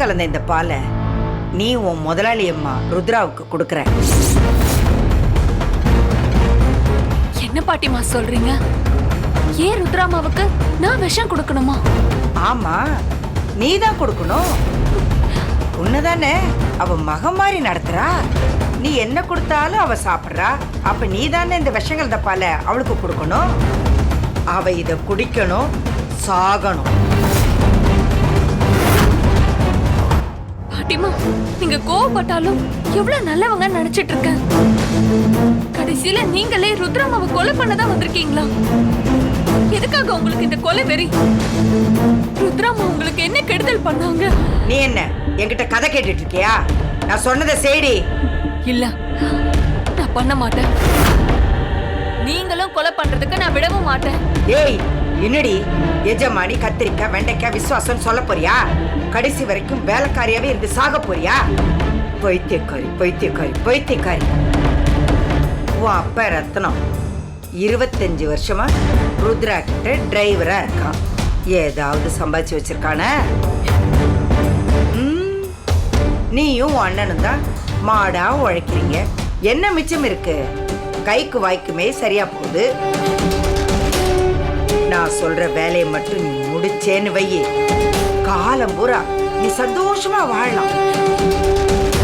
விஷம் கலந்த இந்த பாலை நீ உன் முதலாளி அம்மா ருத்ராவுக்கு கொடுக்குற. என்ன பாட்டிமா சொல்றீங்க? ஏன் ருத்ராமாவுக்கு நான் விஷம் கொடுக்கணுமா? ஆமா நீ தான் கொடுக்கணும். உன்னதானே அவ மக மாதிரி நடத்துறா. நீ என்ன கொடுத்தாலும் அவ சாப்பிட்றா. அப்ப நீ தானே இந்த விஷம் கலந்த பாலை அவளுக்கு கொடுக்கணும். அவ இத குடிக்கணும் சாகணும். பாட்டிமா நீங்க கோவப்பட்டாலும் எவ்வளவு நல்லவங்க நினைச்சிட்டு இருக்கேன் கடைசியில நீங்களே ருத்ராமாவை கொலை பண்ணதான் வந்திருக்கீங்களா? எதுக்காக உங்களுக்கு இந்த கொலை வெறி? ருத்ராமா உங்களுக்கு என்ன கெடுதல் பண்ணாங்க? நீ என்ன என்கிட்ட கதை கேட்டுட்டு இருக்கியா நான் சொன்னதை செய்டி. இல்ல நான் பண்ண மாட்டேன். நீங்களும் கொலை பண்றதுக்கு நான் விடவும் மாட்டேன். ஏய் என்னடி எஜமானி கத்திரிக்காய் வெண்டைக்காய் விசுவாசம் சொல்ல போறியா? கடைசி வரைக்கும் வேலைக்காரியாவே இருந்து சாக போறியா? பைத்தியக்காரி பைத்தியக்காரி பைத்தியக்காரி. உன் அப்ப ரத்னம் இருபத்தஞ்சு வருஷமா ருத்ரா கிட்ட டிரைவரா இருக்கான். ஏதாவது சம்பாதிச்சு வச்சிருக்கான? நீயும் உன் அண்ணனும் தான் மாடா உழைக்கிறீங்க. என்ன மிச்சம் இருக்கு? கைக்கு வாய்க்குமே சரியா போகுது. நான் சொல்ற வேலையை மட்டும் நீ முடிச்சேன்னு வையே. காலம் பூரா நீ சந்தோஷமா வாழலாம்.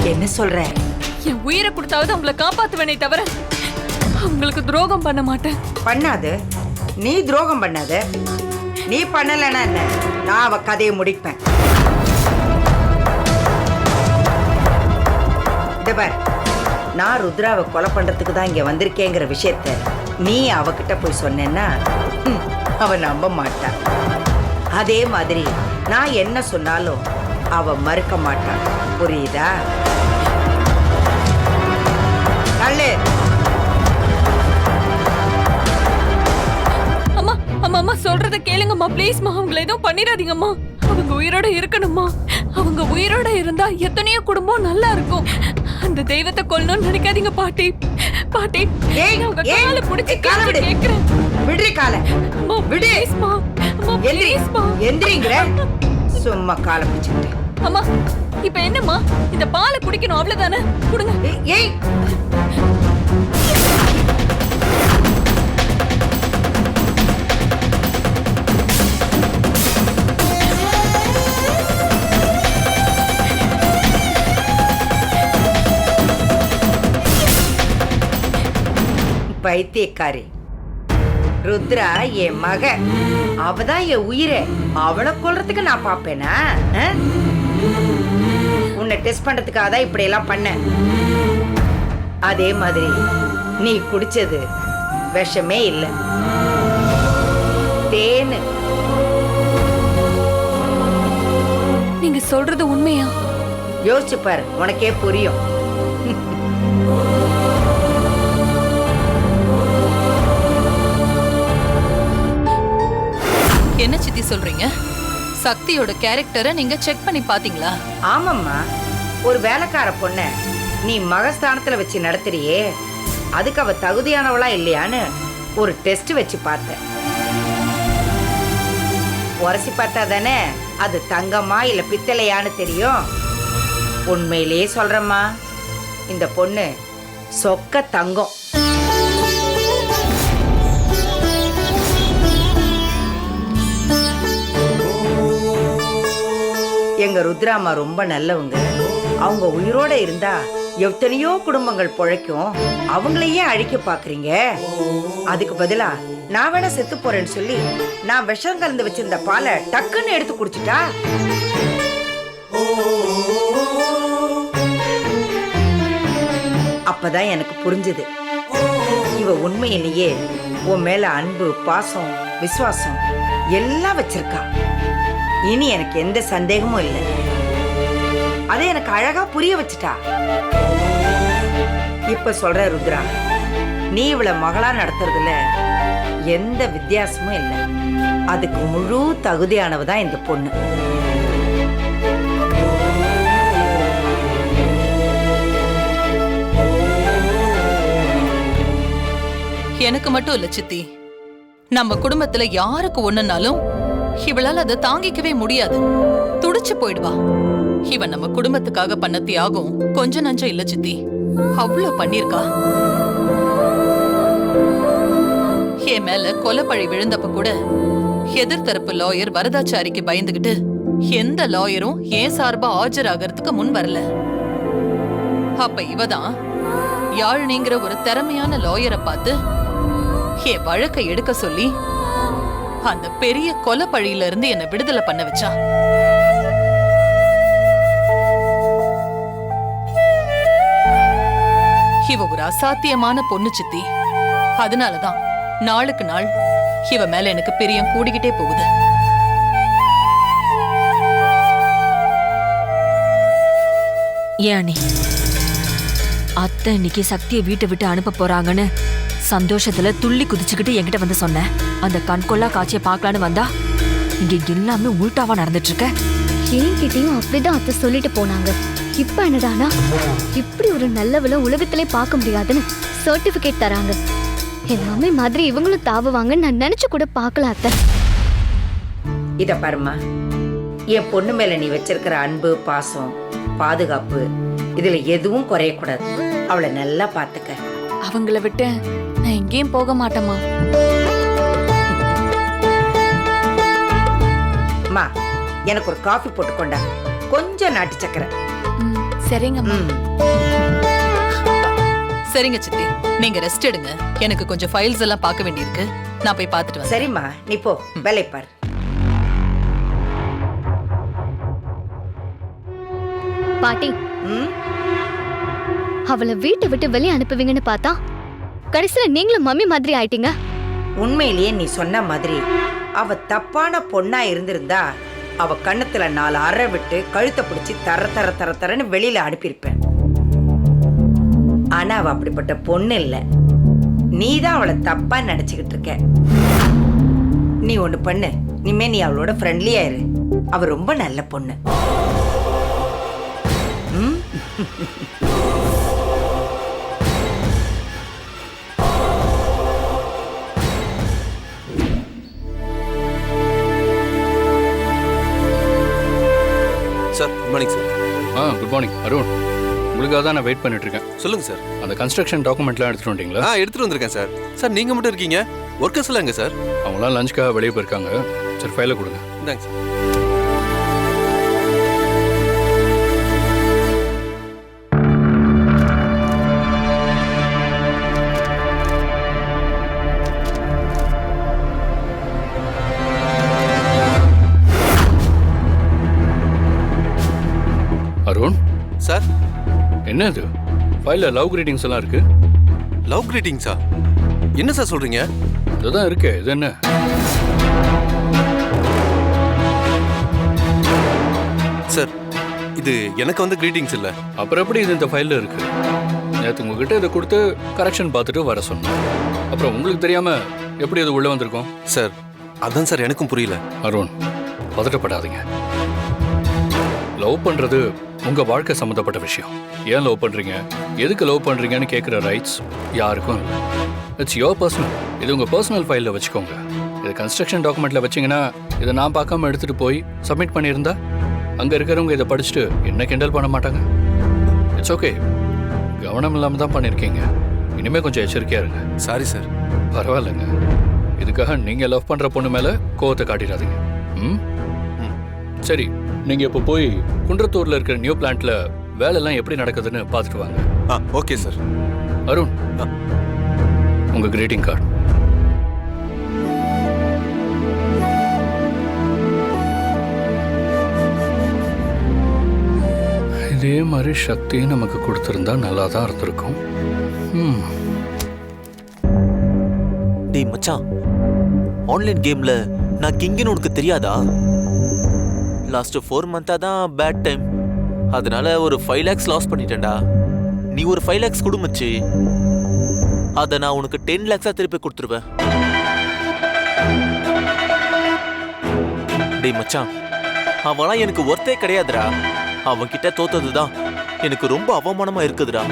என்ன சொல்ற? என் உயிரை கொடுத்தாவது உங்களை காப்பாத்துவேனே தவிர உங்களுக்கு துரோகம் பண்ண மாட்டேன். பண்ணாது. நீ துரோகம் பண்ணாத. நீ பண்ணலைன்னா என்ன? நான் அவ கதையை முடிப்பேன். பார். நான் ருத்ராவை கொலை பண்றதுக்கு தான் இங்க வந்திருக்கேங்கிற விஷயத்த நீ அவகிட்ட போய் சொன்னேன்னா ஹம், அவ நம்ப மாட்டா. அதே மாதிரி நான் என்ன சொன்னாலும் அவ மறுக்க மாட்டா. புரியுதா? தள்ளு. அம்மா அம்மா அம்மா சொல்றத கேளுங்கம்மா. ப்ளீஸ்மா அவங்கள எதுவும் பண்ணிடாதீங்கம்மா. அவங்க உயிரோட இருக்கணும்மா. அவங்க உயிரோட இருந்தா எத்தனையோ குடும்பம் நல்லா இருக்கும். அந்த தெய்வத்தை கொல்லணும்னு நினைக்காதீங்க பாட்டி. பாட்டி ஏய், காலை பிடிச்சி. கேக்குறேன் விடுறி காலை. அம்மா விடு. எந்திரி எந்திரிங்கிற. சும்மா காலை பிடிச்சிக்கிட்டு. அம்மா இப்ப என்னம்மா? இந்த பாலை குடிக்கணும் அவ்வளவுதானே? கொடுங்க. ஏய், ஏய். பைத்தியக்காரி. ருத்ரா என் மக. அவதான் என் உயிரே. அவளை கொல்றதுக்கு நான் பாப்பேனா ஆ? உன்னை டெஸ்ட் பண்றதுக்காக தான் இப்படி எல்லாம் பண்ணேன். அதே மாதிரி நீ குடிச்சது விஷமே இல்லை. தேனு. நீங்க சொல்றது உண்மையா? யோசிச்சு பாரு உனக்கே புரியும். என்ன சித்தி சொல்றீங்க? சக்தியோட கேரக்டரை நீங்க செக் பண்ணி பாத்தீங்களா? ஆமாம்மா. ஒரு வேலைக்கார பொண்ண நீ மகஸ்தானத்துல வச்சு நடத்துறியே அதுக்கு அவ தகுதியானவளா இல்லையான்னு ஒரு டெஸ்ட் வச்சு பார்த்தேன். உரசி பார்த்தா தானே அது தங்கம்மா இல்ல பித்தளையான்னு தெரியும்? உண்மையிலேயே சொல்றேம்மா இந்த பொண்ணு சொக்க தங்கம். எங்க ருத்ராமா ரொம்ப நல்லவங்க. அவங்க உயிரோட இருந்தா எத்தனையோ குடும்பங்கள் பொழைக்கும். அவங்களையே அழிக்க பாக்குறீங்க. அதுக்கு பதிலா நான் வேணா செத்து போறேன்னு சொல்லி நான் விஷம் கலந்து வச்சிருந்த பாலை டக்குன்னு எடுத்து குடிச்சிட்டா? அப்பதான் எனக்கு புரிஞ்சுது. இவ உண்மையிலேயே உன் மேல அன்பு பாசம் விசுவாசம் எல்லாம் வச்சிருக்கா. இனி எனக்கு எந்த சந்தேகமும் இல்லை. அதை எனக்கு அழகா புரிய வச்சுட்டா. இப்ப சொல்ற ருத்ரா நீ இவள மகளா நடத்துறதுல எந்த வித்தியாசமும் இல்லை. அதுக்கு முழு தகுதியானவ தான் இந்த பொண்ணு. எனக்கு மட்டும் இல்ல சித்தி. நம்ம குடும்பத்துல யாருக்கு ஒண்ணுனாலும் இவளால அதை தாங்கிக்கவே முடியாது. துடிச்சு போயிடுவா இவன் நம்ம குடும்பத்துக்காக பண்ண தியாகம் கொஞ்சம் நஞ்சம் இல்ல சித்தி. அவ்வளவு பண்ணிருக்கா. என் மேல கொலப்பழி விழுந்தப்ப கூட எதிர்த்தரப்பு லாயர் வரதாச்சாரிக்கு பயந்துகிட்டு எந்த லாயரும் ஏன் சார்பா ஆஜராகிறதுக்கு முன் வரல. அப்ப இவதான் யாழினிங்கிற ஒரு திறமையான லாயரை பார்த்து என் வழக்கை எடுக்க சொல்லி அந்த பெரிய கொலைப்பழியில இருந்து என்ன விடுதலை பண்ண வச்சா? இவ ஒரு அசாத்தியமான பொண்ணு சித்தி. அதனாலதான் நாளுக்கு நாள் இவ மேல எனக்கு பிரியம் கூடிக்கிட்டே போகுது. ஏன் அத்தை இன்னைக்கு சக்தியை வீட்டை விட்டு அனுப்ப போறாங்கன்னு சந்தோஷத்துல துள்ளி குதிச்சுக்கிட்டு என்கிட்ட வந்து சொன்னேன் அந்த கண்கொள்ளா காட்சியை பார்க்கலான்னு வந்தா இங்க எல்லாமே உள்டாவா நடந்துட்டு இருக்க என்கிட்டயும் அப்படிதான் அத்தை சொல்லிட்டு போனாங்க. இப்ப என்னடானா? இப்படி ஒரு நல்லவள உலகத்திலே பார்க்க முடியாதுன்னு சர்டிபிகேட் தராங்க. என் மம்மி மாதிரி இவங்களும் தாவுவாங்கன்னு நான் நினைச்சு கூட பார்க்கல அத்தை. இத பாரும்மா. என் பொண்ணு மேல நீ வச்சிருக்கிற அன்பு பாசம் பாதுகாப்பு இதுல எதுவும் குறையக்கூடாது. அவளை நல்லா பாத்துக்க. அவங்கள விட்டு நான் எங்கேயும் போக மாட்டேமா அம்மா எனக்கு ஒரு காஃபி போட்டு கொண்டா கொஞ்சம் நாட்டு சக்கரை. சரிங்கம்மா. ம். சரிங்க சித்தி நீங்க ரெஸ்ட் எடுங்க. எனக்கு கொஞ்சம் ஃபைல்ஸ் எல்லாம் பார்க்க வேண்டியிருக்கு. நான் போய் பார்த்துட்டு வரேன். சரிம்மா நீ போ வேலையை பாரு. பாட்டி. ம்? அவளை வீட்டை விட்டு வெளியே அனுப்புவீங்கன்னு பார்த்தா கடைசியில் நீங்களும் மம்மி மாதிரி ஆயிட்டீங்க. உண்மையிலேயே நீ சொன்ன மாதிரி அவ தப்பான பொண்ணா இருந்திருந்தா அவ கண்ணத்துல நாலு அறை விட்டு கழுத்தை பிடிச்சி தர தர தர தரன்னு வெளியில அனுப்பியிருப்பேன். ஆனா அவ அப்படிப்பட்ட பொண்ணு இல்ல. நீ தான் அவளை தப்பா நினைச்சுக்கிட்டு இருக்க. நீ ஒண்ணு பண்ணு. இனிமே நீ அவளோட ஃப்ரெண்ட்லியா இரு. அவ ரொம்ப நல்ல பொண்ணு. ம்? குட் மார்னிங் சார் ஆ குட் மார்னிங் அருண் உங்களுக்காக தான் நான் வெயிட் பண்ணிட்டு இருக்கேன் சொல்லுங்க சார் அந்த கன்ஸ்ட்ரக்ஷன் டாக்குமெண்ட்லாம் எடுத்துட்டு வந்துட்டீங்களா? ஆ எடுத்துட்டு வந்திருக்கேன் சார் சார் நீங்க மட்டும் இருக்கீங்க? ஒர்க்கர்ஸ் எல்லாம் எங்க சார் அவங்களாம் லஞ்சுக்காக வெளியே போயிருக்காங்க. சரி ஃபைலை கொடுங்க. இந்தாங்க சார் என்ன இது ஃபைலில் லவ் கிரீட்டிங்ஸ் எல்லாம் இருக்கு? லவ் கிரீட்டிங்ஸா என்ன சார் சொல்றீங்க? இதுதான் இருக்கே இது என்ன? சார் இது எனக்கு வந்து கிரீட்டிங்ஸ் இல்ல. அப்புறம் எப்படி இது இந்த ஃபைலில் இருக்கு? நேற்று உங்ககிட்ட இதை கொடுத்து கரெக்ஷன் பார்த்துட்டு வர சொன்னேன். அப்புறம் உங்களுக்கு தெரியாம எப்படி இது உள்ளே வந்திருக்கும்? சார் அதான் சார் எனக்கும் புரியல. அருண் பதட்டப்படாதீங்க. லவ் பண்றது உங்க வாழ்க்கை சம்மந்தப்பட்ட விஷயம். ஏன் லவ் பண்றீங்க? எதுக்கு லவ் பண்றீங்கன்னு கேட்குற ரைட்ஸ் யாருக்கும் இட்ஸ் யோர் பர்சனல் இது உங்க பர்சனல் ஃபைலில் வச்சுக்கோங்க. இது கன்ஸ்ட்ரக்ஷன் டாக்குமெண்ட்ல வச்சீங்கன்னா இதை நான் பார்க்காம எடுத்துட்டு போய் சப்மிட் பண்ணியிருந்தா அங்க இருக்கிறவங்க இதை படிச்சுட்டு என்ன கிண்டல் பண்ண மாட்டாங்க? இட்ஸ் ஓகே கவனம் இல்லாம தான் பண்ணியிருக்கீங்க இனிமே கொஞ்சம் எச்சரிக்கையா இருங்க. சாரி சார் பரவாயில்லைங்க. இதுக்காக நீங்க லவ் பண்ற பொண்ணு மேல கோவத்தை காட்டிடாதீங்க. ம். சரி நீங்க இப்போ போய் குன்றத்தூர்ல இருக்கிற நியூ பிளான்ட்ல வேலைலாம் எப்படி நடக்குதுன்னு பார்த்துட்டு வாங்க. ஆ ஓகே சார். அருண். உங்க கிரீட்டிங் கார்டு. இதே மாதிரி சக்தி நமக்கு கொடுத்திருந்தா நல்லா தான் இருந்திருக்கும். ம். டேய் மச்சான் ஆன்லைன் கேம்ல நான் கிங்குன்னு உனக்கு தெரியாதா? லாஸ்ட் ஃபோர் மந்த்தாக தான் பேட் டைம் அதனால ஒரு ஃபைவ் லேக்ஸ் லாஸ் பண்ணிட்டேன்டா. நீ ஒரு ஃபைவ் லேக்ஸ் கொடு மச்சி. அதை நான் உனக்கு டென் லேக்ஸாக திருப்பி கொடுத்துருவேன். டேய் மச்சான் அவன்லாம் எனக்கு ஒர்த்தே கிடையாதுடா. அவன் தோத்தது தான் எனக்கு ரொம்ப அவமானமா இருக்குதுடா.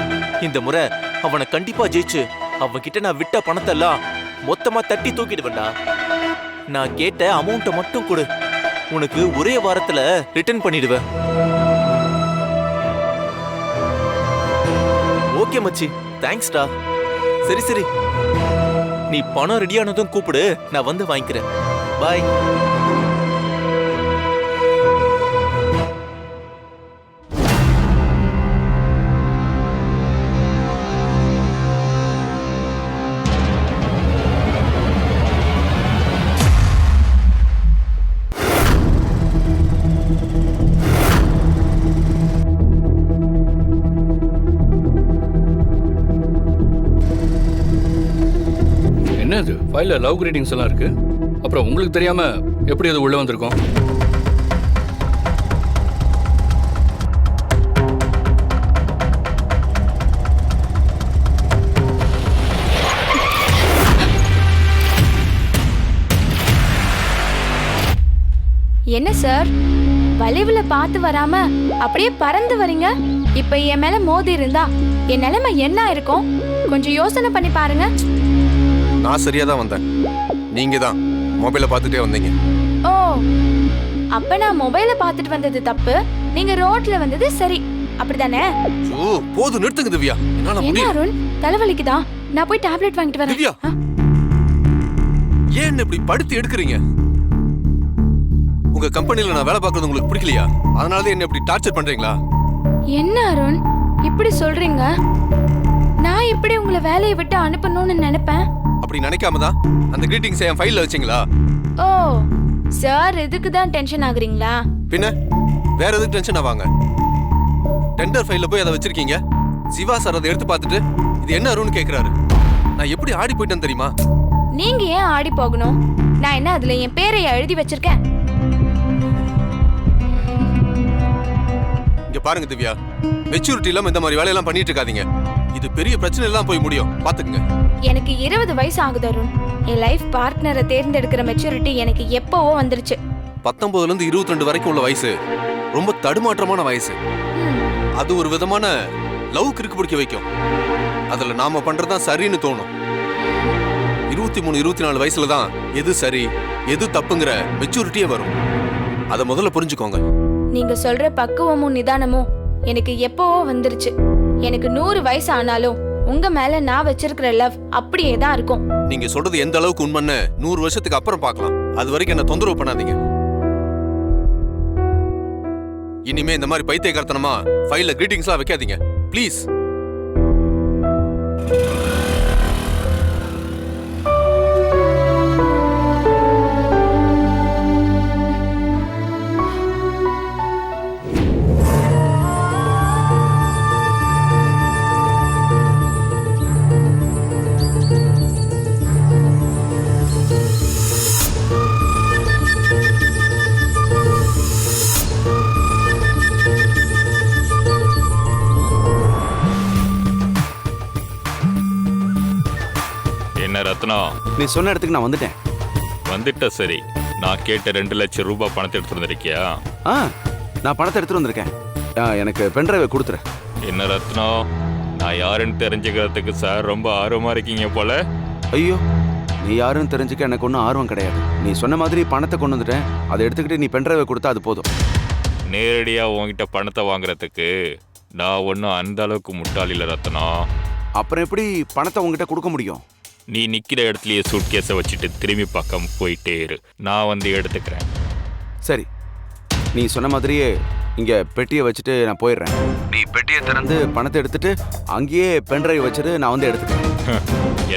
இந்த முறை அவனை கண்டிப்பா ஜெயிச்சு அவன்கிட்ட நான் விட்ட பணத்தெல்லாம் மொத்தமா தட்டி தூக்கிடுவேன்டா. நான் கேட்ட அமௌண்ட்டை மட்டும் கொடு. உனக்கு ஒரே வாரத்துல ரிட்டர்ன் பண்ணிடுவேன். ஓகே மச்சி. தேங்க்ஸ்டா சரி சரி. நீ பணம் ரெடியானதும் கூப்பிடு. நான் வந்து வாங்கிக்கிறேன். பாய் ஃபைலில் லவ் கிரீட்டிங்ஸ் எல்லாம் இருக்கு. அப்புறம் உங்களுக்கு தெரியாம எப்படி அது உள்ள வந்திருக்கும்? என்ன சார்? வளைவுல பார்த்து வராம அப்படியே பறந்து வரீங்க? இப்ப என் மேல மோதி இருந்தா என் நிலைமை என்ன இருக்கும்? கொஞ்சம் யோசனை பண்ணி பாருங்க. நான் சரியா தான் வந்தேன். நீங்க தான் மொபைலை பார்த்துட்டே வந்தீங்க. ஓ அப்ப நான் மொபைல பார்த்துட்டு வந்தது தப்பு. நீங்க ரோட்ல வந்தது சரி. அப்படிதானே? ஓ போதும் நிறுத்துங்க திவ்யா. என்னால என்ன முடியும் அருண்? தலைவலிக்குதா? நான் போய் டேப்லெட் வாங்கிட்டு வரேன். திவ்யா. ஆ, ஏன் என்ன இப்படி படுத்து எடுக்கிறீங்க? உங்க கம்பெனில நான் வேலை பார்க்கறது உங்களுக்கு பிடிக்கலையா? அதனால தான் என்ன இப்படி டார்ச்சர் பண்றீங்களா? என்ன அருண்? இப்படி சொல்றீங்க? நான் எப்படி உங்களை வேலையை விட்டு அனுப்பணும்னு நினைப்பேன்? அப்படி நினைக்காம தான் அந்த கிரீட்டிங்ஸ் என் ஃபைல்ல வச்சீங்களா? ஓ சார் இதுக்கு தான் டென்ஷன் ஆகுறீங்களா? பின்ன வேற எதுக்கு டென்ஷன் ஆவாங்க டெண்டர் ஃபைல்ல போய் அதை வச்சிருக்கீங்க. சிவா சார் அதை எடுத்து பார்த்துட்டு இது என்ன அருன்னு கேக்குறாரு? நான் எப்படி ஆடி போயிட்டேன் தெரியுமா? நீங்க ஏன் ஆடி போகணும்? நான் என்ன அதுல என் பேரை எழுதி வச்சிருக்கேன்? இங்க பாருங்க திவ்யா மெச்சூரிட்டி இல்லாம இந்த மாதிரி வேலையெல்லாம் பண்ணிட்டு இருக்காதீங்க. இது பெரிய பிரச்சனை எல்லாம் போய் முடியும். பாத்துக்குங்க எனக்கு இருபது வயசு ஆகுது அருண். என் லைஃப் பார்ட்னரை தேர்ந்தெடுக்கிற மெச்சூரிட்டி எனக்கு எப்பவோ வந்துருச்சு. பத்தொன்பதுல இருந்து இருபத்தி ரெண்டு வரைக்கும் உள்ள வயசு. ரொம்ப தடுமாற்றமான வயசு. அது ஒரு விதமான லவ் கிறுக்கு பிடிக்க வைக்கும். அதுல நாம பண்றதுதான் சரின்னு தோணும். இருபத்தி மூணு இருபத்தி நாலு வயசுல தான் எது சரி எது தப்புங்கிற மெச்சூரிட்டியே வரும். அதை முதல்ல புரிஞ்சுக்கோங்க. நீங்க சொல்ற பக்குவமும் நிதானமும் எனக்கு எப்பவோ வந்துருச்சு. எனக்கு நூறு வயசு ஆனாலும் உங்க மேல நான் வச்சிருக்கிற லவ் அப்படியே தான் இருக்கும். நீங்க சொல்றது எந்த அளவுக்கு உண்மைன்னு நூறு வருஷத்துக்கு அப்புறம் பார்க்கலாம். அது வரைக்கும் என்ன தொந்தரவு பண்ணாதீங்க. இனிமே இந்த மாதிரி பைத்தியக்காரத்தனமா ஃபைல்ல கிரீட்டிங்ஸ்லாம் வைக்காதீங்க. ப்ளீஸ் நீ சொன்ன இடத்துக்கு நான் வந்துட்டேன். வந்துட்ட சரி. நான் கேட்ட ரெண்டு லட்சம் ரூபாய் பணத்தை எடுத்து வந்திருக்கியா? ஆ நான் பணத்தை எடுத்துட்டு வந்திருக்கேன். ஆ, எனக்கு பென்ட்ரைவை கொடுத்துரு. என்ன ரத்னா நான் யாருன்னு தெரிஞ்சுக்கிறதுக்கு சார் ரொம்ப ஆர்வமா இருக்கீங்க போல. ஐயோ நீ யாருன்னு தெரிஞ்சுக்க எனக்கு ஒன்றும் ஆர்வம் கிடையாது. நீ சொன்ன மாதிரி பணத்தை கொண்டு வந்துட்டேன். அதை எடுத்துக்கிட்டு நீ பென்ட்ரைவை கொடுத்தா அது போதும். நேரடியா உன்கிட்ட பணத்தை வாங்குறதுக்கு நான் ஒன்றும் அந்த அளவுக்கு முட்டாள் இல்ல ரத்னா. அப்புறம் எப்படி பணத்தை உங்ககிட்ட கொடுக்க முடியும்? நீ நிக்கிற இடத்துலயே சூட்கேஸை வச்சுட்டு திரும்பி பக்கம் போயிட்டே இரு. நான் வந்து எடுத்துக்கிறேன். சரி. நீ சொன்ன மாதிரியே இங்க பெட்டியை வச்சுட்டு நான் போயிடுறேன். நீ பெட்டியை திறந்து பணத்தை எடுத்துட்டு அங்கேயே பென்ட்ரைவ் வச்சுட்டு நான் வந்து எடுத்துக்கிறேன்.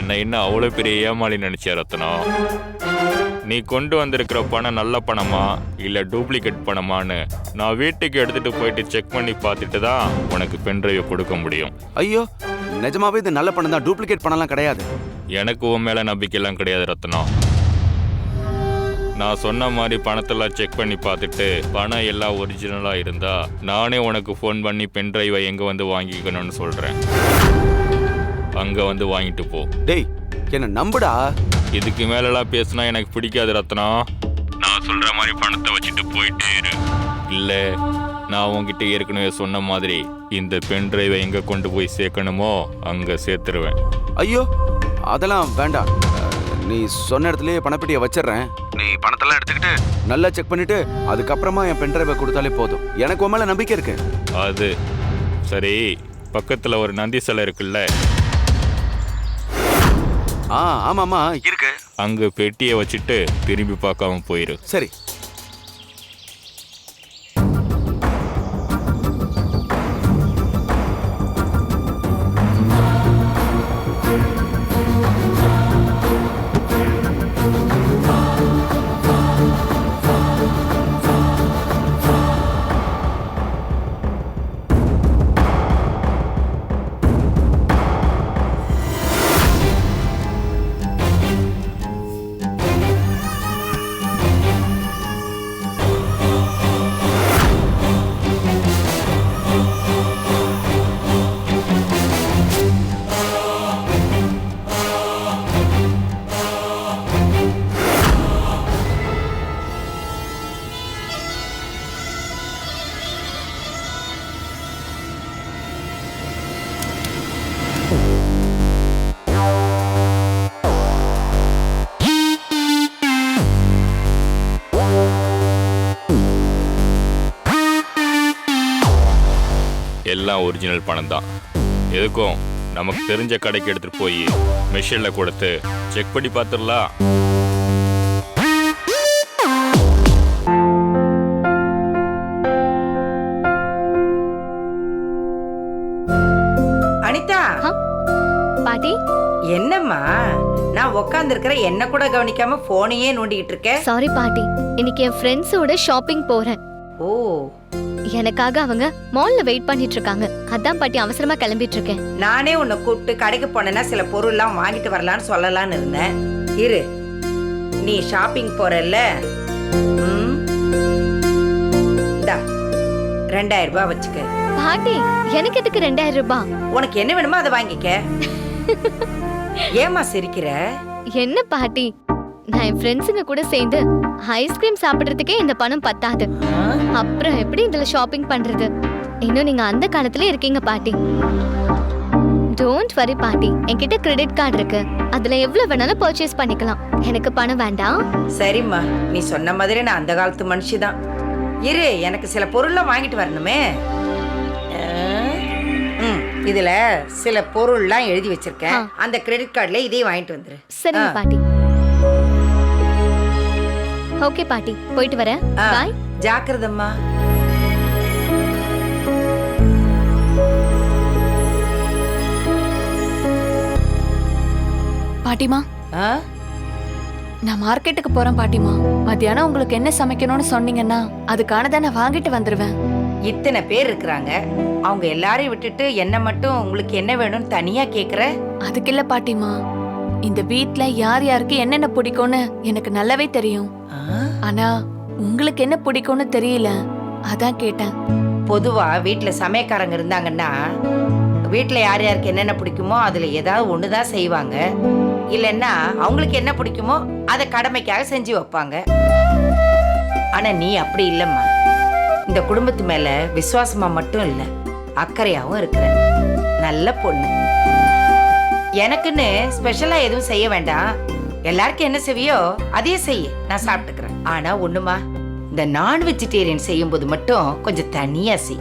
என்ன என்ன அவ்வளோ பெரிய ஏமாளி நினைச்சியா ரத்னா நீ கொண்டு வந்திருக்கிற பணம் நல்ல பணமா? இல்ல டூப்ளிகேட் பணமான்னு? நான் வீட்டுக்கு எடுத்துட்டு போயிட்டு செக் பண்ணி பார்த்துட்டு தான் உனக்கு பென்ட்ரைவை கொடுக்க முடியும். ஐயோ நிஜமாவே இது நல்ல பணம் தான் டூப்ளிகேட் பணம்லாம் கிடையாது. எனக்கு உன் மேல நம்பிக்கைலாம் கிடையாது ரத்னா நான் சொன்ன மாதிரி பணத்தெல்லாம் செக் பண்ணி பார்த்துட்டு பணம் எல்லாம் ஒரிஜினலா இருந்தா நானே உனக்கு ஃபோன் பண்ணி பென்ட்ரைவை எங்க வந்து வாங்கிக்கணும்னு சொல்றேன். அங்க வந்து வாங்கிட்டு போ. டேய் என்ன நம்புடா. இதுக்கு மேலலாம் பேசினா எனக்கு பிடிக்காது ரத்னா நான் சொல்ற மாதிரி பணத்தை வச்சுட்டு போயிட்டே இரு. இல்ல நான் உன்கிட்ட ஏற்கனவே சொன்ன மாதிரி இந்த பென் டிரைவை எங்க கொண்டு போய் சேர்க்கணுமோ அங்க சேர்த்துருவேன். ஐயோ அதெல்லாம் வேண்டாம். நீ சொன்ன இடத்துலயே பணப்பெட்டியை வச்சிடுறேன். நீ பணத்தெல்லாம் எடுத்துக்கிட்டு நல்லா செக் பண்ணிட்டு அதுக்கப்புறமா என் பென்ட்ரைவை கொடுத்தாலே போதும். எனக்கு உன் மேல நம்பிக்கை இருக்கு. அது சரி பக்கத்துல ஒரு நந்தி சிலை இருக்குல்ல? ஆ ஆமாம்மா. இருக்கு. அங்க பெட்டியை வச்சுட்டு திரும்பி பார்க்காம போயிரு. சரி. எல்லாம் ஒரிஜினல் பணம் தான் எதுக்கும் நமக்கு தெரிஞ்ச கடைக்கு எடுத்துட்டு போய் மிஷினில் கொடுத்து செக் பண்ணி பார்த்துடலாம். அனிதா! பாட்டி? என்னம்மா? நான் உக்காந்து இருக்கிற என்ன கூட கவனிக்காம போனையே நோண்டிக்கிட்டு இருக்க. சாரி பாட்டி. இன்னைக்கு என் ஃப்ரெண்ட்ஸோட ஷாப்பிங் போறேன். எனக்காக அவங்க மால்ல வெயிட் பண்ணிட்டு இருக்காங்க அதான் பாட்டி அவசரமா கிளம்பிட்டு இருக்கேன் நானே உன்னை கூப்பிட்டு கடைக்கு போனேன்னா சில பொருள்லாம் வாங்கிட்டு வரலான்னு சொல்லலாம்னு இருந்தேன். இரு. நீ ஷாப்பிங் போறல்ல? ரெண்டாயிரம் ரூபாய் வச்சுக்க. பாட்டி எனக்கு எதுக்கு ரெண்டாயிரம் ரூபாய்? உனக்கு என்ன வேணுமோ அதை வாங்கிக்க. ஏமா சிரிக்கிற? என்ன பாட்டி? நான் என் ஃப்ரெண்ட்ஸுங்க கூட சேர்ந்து ஐஸ்கிரீம் சாப்பிடுறதுக்கே இந்த பணம் பத்தாது? அப்புறம் எப்படி இதுல ஷாப்பிங் பண்றது? இன்னும் நீங்க அந்த காலத்துல இருக்கீங்க பாட்டி. டோன்ட் வரி பாட்டி. என்கிட்ட கிரெடிட் கார்டு இருக்கு. அதுல எவ்வளவு வேணாலும் பர்ச்சேஸ் பண்ணிக்கலாம். எனக்கு பணம் வேண்டாம். சரிம்மா. நீ சொன்ன மாதிரி நான் அந்த காலத்து மனுஷி தான் இரு எனக்கு சில பொருள்லாம் வாங்கிட்டு வரணுமே? ம் இதுல சில பொருள்லாம் எழுதி வச்சிருக்கேன். அந்த கிரெடிட் கார்டுல இதையும் வாங்கிட்டு வந்துரு. சரிங்க. பாட்டி. ஓகே பாட்டி. போயிட்டு வரேன் ஆ, பாய். ஜாக்கிரதம்மா. பாட்டிமா. ஆ? நான் மார்க்கெட்டுக்கு போறேன் பாட்டிமா. மத்தியானம் உங்களுக்கு என்ன சமைக்கணும்னு சொன்னீங்கன்னா அதுக்கானதை நான் வாங்கிட்டு வந்துருவேன். இத்தனை பேர் இருக்கிறாங்க. அவங்க எல்லாரையும் விட்டுட்டு என்ன மட்டும் உங்களுக்கு என்ன வேணும்னு தனியா கேக்குற? அதுக்கு இல்ல பாட்டிமா. இந்த வீட்ல யார் யாருக்கு என்னென்ன பிடிக்கும்னு எனக்கு நல்லாவே தெரியும்? ஆனா உங்களுக்கு என்ன பிடிக்கும்னு தெரியல. அதான் கேட்டேன். பொதுவா வீட்ல சமயக்காரங்க இருந்தாங்கன்னா வீட்ல யார் யாருக்கு என்னென்ன பிடிக்குமோ அதுல ஏதாவது ஒண்ணுதான் செய்வாங்க. இல்லைன்னா அவங்களுக்கு என்ன பிடிக்குமோ அதை கடமைக்காக செஞ்சு வைப்பாங்க. ஆனா நீ அப்படி இல்லம்மா. இந்த குடும்பத்து மேல விசுவாசமா மட்டும் இல்ல அக்கறையாவும் இருக்கிற நல்ல பொண்ணு. எனக்குன்னு ஸ்பெஷலா எதுவும் செய்ய வேண்டாம். எல்லாருக்கும் என்ன செய்வியோ அதையே செய்ய. நான் சாப்பிட்டுக்கிறேன். ஆனா ஒண்ணுமா? இந்த நான் வெஜிடேரியன் செய்யும்போது மட்டும் கொஞ்சம் தனியா செய்.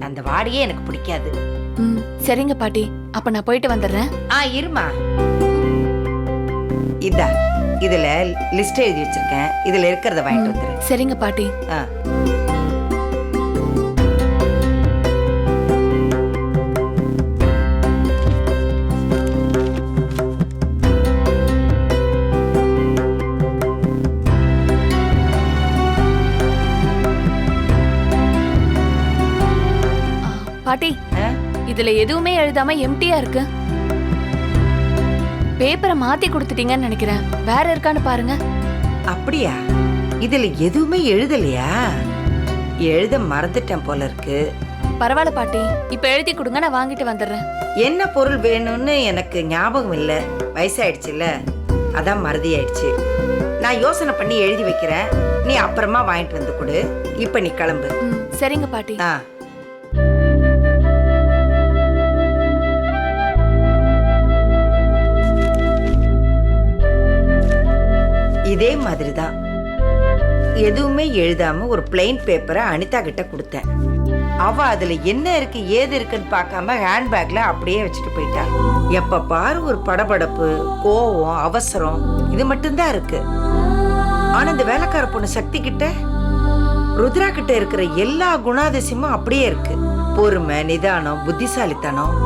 அந்த வாடையே எனக்கு பிடிக்காது. ம் சரிங்க பாட்டி. அப்ப நான் போயிட்டு வந்துடுறேன். ஆ இருமா. இதா இதுல லிஸ்ட் எழுதி வச்சிருக்கேன். இதுல இருக்கிறத வாங்கிட்டு வந்துரு சரிங்க பாட்டி. ஆ, இதுல எதுவுமே எழுதாம எம்டியா இருக்கு. பேப்பரை மாத்தி கொடுத்துட்டீங்கன்னு நினைக்கிறேன். வேற இருக்கான்னு பாருங்க. அப்படியா? இதுல எதுவுமே எழுதலையா? எழுத மறந்துட்டேன் போல இருக்கு. பரவாயில்ல பாட்டி. இப்ப எழுதி கொடுங்க நான் வாங்கிட்டு வந்துடுறேன். என்ன பொருள் வேணும்னு எனக்கு ஞாபகம் இல்லை. வயசாயிடுச்சுல்ல. அதான் மறதி ஆயிடுச்சு நான் யோசனை பண்ணி எழுதி வைக்கிறேன். நீ அப்புறமா வாங்கிட்டு வந்து கொடு. இப்ப நீ கிளம்பு. சரிங்க பாட்டி. ஆ. இதே மாதிரி தான் எதுவுமே எழுதாம ஒரு பிளெயின் பேப்பரை அனிதா கிட்ட கொடுத்தேன். அவ அதுல என்ன இருக்கு ஏது இருக்குன்னு பார்க்காம ஹேண்ட்பேக்ல அப்படியே வச்சுட்டு போயிட்டா. எப்ப பாரு ஒரு படபடப்பு கோவம் அவசரம் இது மட்டும்தான் இருக்கு. ஆனா இந்த வேலைக்கார பொண்ணு சக்தி கிட்ட ருத்ரா கிட்ட இருக்கிற எல்லா குணாதிசயமும் அப்படியே இருக்கு. பொறுமை நிதானம் புத்திசாலித்தனம்.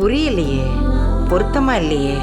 புரியலையே பொருத்தமா இல்லையே.